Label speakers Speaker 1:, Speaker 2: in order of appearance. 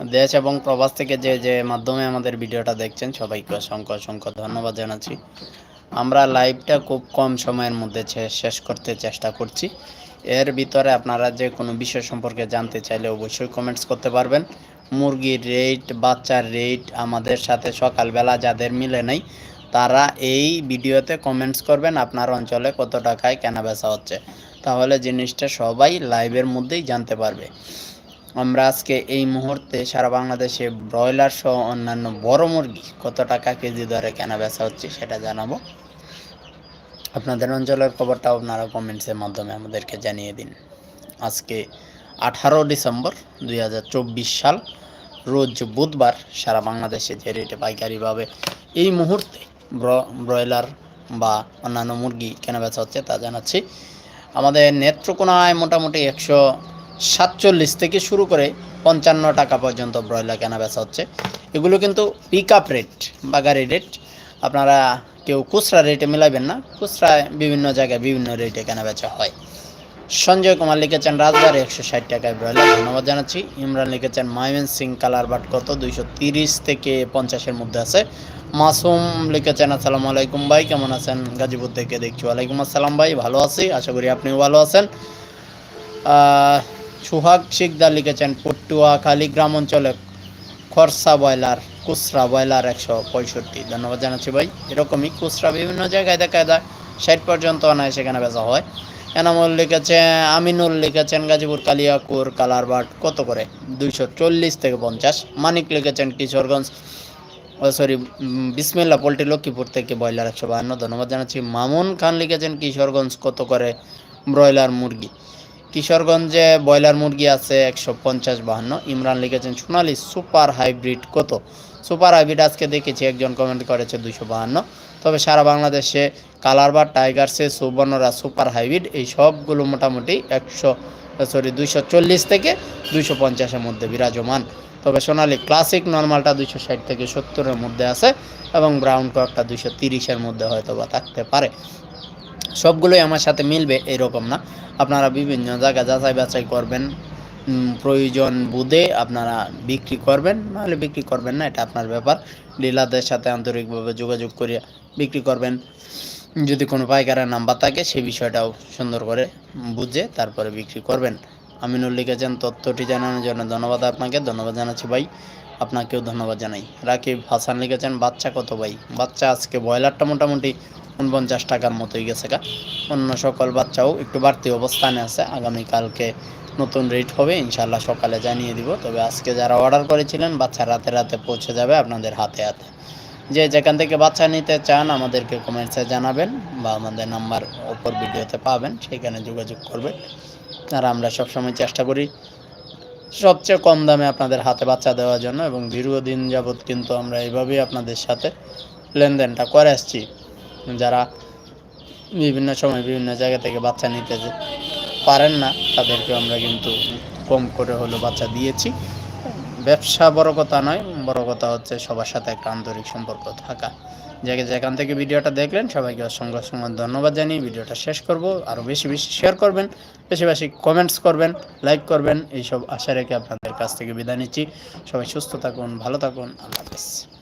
Speaker 1: দেশ এবং প্রবাস থেকে যে যে মাধ্যমে আমাদের ভিডিওটা দেখছেন, সবাইকে অসংখ্য অসংখ্য ধন্যবাদ জানাচ্ছি। আমরা লাইভটা খুব কম সময়ের মধ্যে শেষ করতে চেষ্টা করছি। এর ভিতরে আপনারা যে কোনো বিষয় সম্পর্কে জানতে চাইলে অবশ্যই কমেন্টস করতে পারবেন। মুরগির রেট বাচ্চার রেট আমাদের সাথে সকালবেলা যাদের মিলে নাই, তারা এই ভিডিওতে কমেন্টস করবেন, আপনার অঞ্চলে কত টাকায় কেনা বেচা হচ্ছে। তাহলে জিনিসটা সবাই লাইভের মধ্যেই জানতে পারবে। আমরা আজকে এই মুহূর্তে সারা বাংলাদেশে ব্রয়লার সহ অন্যান্য বড় মুরগি কত টাকা কেজি দরে কেনা বেচা হচ্ছে সেটা জানাব। আপনাদের অঞ্চলের খবরটাও আপনারা কমেন্টসের মাধ্যমে আমাদেরকে জানিয়ে দিন। আজকে আঠারো ডিসেম্বর দু হাজার চব্বিশ সাল, রোজ বুধবার সারা বাংলাদেশে যে রেটে পাইকারিভাবে এই মুহূর্তে ব্র- ব্রয়লার বা অন্যান্য মুরগি কেনা বেচা হচ্ছে তা জানাচ্ছি। আমাদের নেত্রকোনায় মোটামুটি একশো সাতচল্লিশ থেকে শুরু করে পঞ্চান্ন টাকা পর্যন্ত ব্রয়লার কেনা বেচা হচ্ছে। এগুলো কিন্তু পিক আপ রেট বা গাড়ি রেট আপনারা কেউ খুচরা রেটে মিলাবেন না। খুচরায় বিভিন্ন জায়গায় বিভিন্ন রেটে কেনা বেচা হয়। সঞ্জয় কুমার লিখেছেন, রাজবাড়ি একশো ষাট টাকায় ব্রয়লার। ধন্যবাদ জানাচ্ছি। ইমরান লিখেছেন, মাইমেন সিং কালার বাট কত? দুইশো তিরিশ থেকে পঞ্চাশের মধ্যে আছে। মাসুম লিখেছেন, আসসালামু আলাইকুম ভাই, কেমন আছেন? গাজীপুর থেকে দেখছি। ওয়ালাইকুম আসসালাম ভাই, ভালো আছি। আশা করি আপনিও ভালো আছেন। সুহাগ শিকদার লিখেছেন, পটুয়া গ্রাম অঞ্চলে খরসা বয়লার কুসরা বয়লার একশো পঁয়ষট্টি। ধন্যবাদ জানাচ্ছি ভাই। এরকমই কুসরা বিভিন্ন জায়গায় দেখা যায়, ষাট পর্যন্ত অনায় সেখানে বেচা হয়। এনামুল লিখেছেন, আমিনুল লিখেছেন, গাজীপুর, কালিয়াকুর, কালারবাট, কত করে? দুইশো চল্লিশ থেকে পঞ্চাশ। মানিক লিখেছেন, কিশোরগঞ্জ সরি বিসমিল্লা, পোল্ট্রি, লক্ষ্মীপুর থেকে ব্রয়লার একশো বাহান্ন। ধন্যবাদ জানাচ্ছি। মামুন খান লিখেছেন, কিশোরগঞ্জ, কত করে ব্রয়লার মুরগি? কিশোরগঞ্জে ব্রয়লার মুরগি আছে একশো পঞ্চাশ বাহান্ন। ইমরান লিখেছেন, সোনালি সুপার হাইব্রিড কত? সুপার হাইব্রিড আজকে দেখেছি, একজন কমেন্ট করেছে দুইশো বাহান্ন। তবে সারা বাংলাদেশে কালার বা টাইগার্সে সুবর্ণরা সুপার হাইব্রিড, এই সবগুলো মোটামুটি একশো সরি দুইশো চল্লিশ থেকে দুইশো পঞ্চাশের মধ্যে বিরাজমান। তবে সোনালি ক্লাসিক নর্মালটা দুইশো ষাট থেকে সত্তরের মধ্যে আছে এবং ব্রাউন কয়েকটা দুইশো তিরিশের মধ্যে হয়তো বা থাকতে পারে। সবগুলোই আমার সাথে মিলবে এরকম না। আপনারা বিভিন্ন জায়গায় যাচাই বাছাই করবেন প্রয়োজন বুঝে আপনারা বিক্রি করবেন, নাহলে বিক্রি করবেন না, এটা আপনার ব্যাপার। ডিলারদের সাথে আন্তরিকভাবে যোগাযোগ করে বিক্রি করবেন। যদি কোনো পাইকারের নাম্বার থাকে সেই বিষয়টাও সুন্দর করে বুঝে তারপরে বিক্রি করবেন। আমিনুল লিখেছেন তথ্যটি জানানোর জন্য ধন্যবাদ আপনাকে। ধন্যবাদ জানাচ্ছি ভাই। আপনাকেও ধন্যবাদ জানাই। রাকিব হাসান লিখেছেন, বাচ্চা কত ভাই? বাচ্চা আজকে ব্রয়লারটা মোটামুটি উনপঞ্চাশ টাকার মতোই গেছে গা। অন্য সকল বাচ্চাও একটু বাড়তি অবস্থানে আছে। আগামীকালকে নতুন রেট হবে ইনশাল্লাহ সকালে জানিয়ে দিব। তবে আজকে যারা অর্ডার করেছিলেন, বাচ্চা রাতে রাতে পৌঁছে যাবে আপনাদের হাতে হাতে। যে যেখান থেকে বাচ্চা নিতে চান, আমাদেরকে কমেন্টসে জানাবেন বা আমাদের নাম্বার ওপর ভিডিওতে পাবেন, সেখানে যোগাযোগ করবেন। আর আমরা সবসময় চেষ্টা করি সবচেয়ে কম দামে আপনাদের হাতে বাচ্চা দেওয়ার জন্য এবং দীর্ঘদিন যাবৎ কিন্তু আমরা এইভাবেই আপনাদের সাথে লেনদেনটা করে আসছি। যারা বিভিন্ন সময় বিভিন্ন জায়গা থেকে বাচ্চা নিতে পারেন না তাদেরকে আমরা কিন্তু কম করে হলো বাচ্চা দিয়েছি। ব্যবসা বড় কথা নয়, বড় কথা হচ্ছে সবার সাথে একটা আন্তরিক সম্পর্ক থাকা। যে যেখান থেকে ভিডিওটা দেখলেন, সবাইকে অসংখ্য অসংখ্য ধন্যবাদ জানিয়ে ভিডিওটা শেষ করব। আরও বেশি বেশি শেয়ার করবেন, বেশি বেশি কমেন্টস করবেন লাইক করবেন, এইসব আশা রেখে আপনাদের কাছ থেকে বিদায় নিচ্ছি। সবাই সুস্থ থাকুন, ভালো থাকুন, আল্লাহ হাফেজ।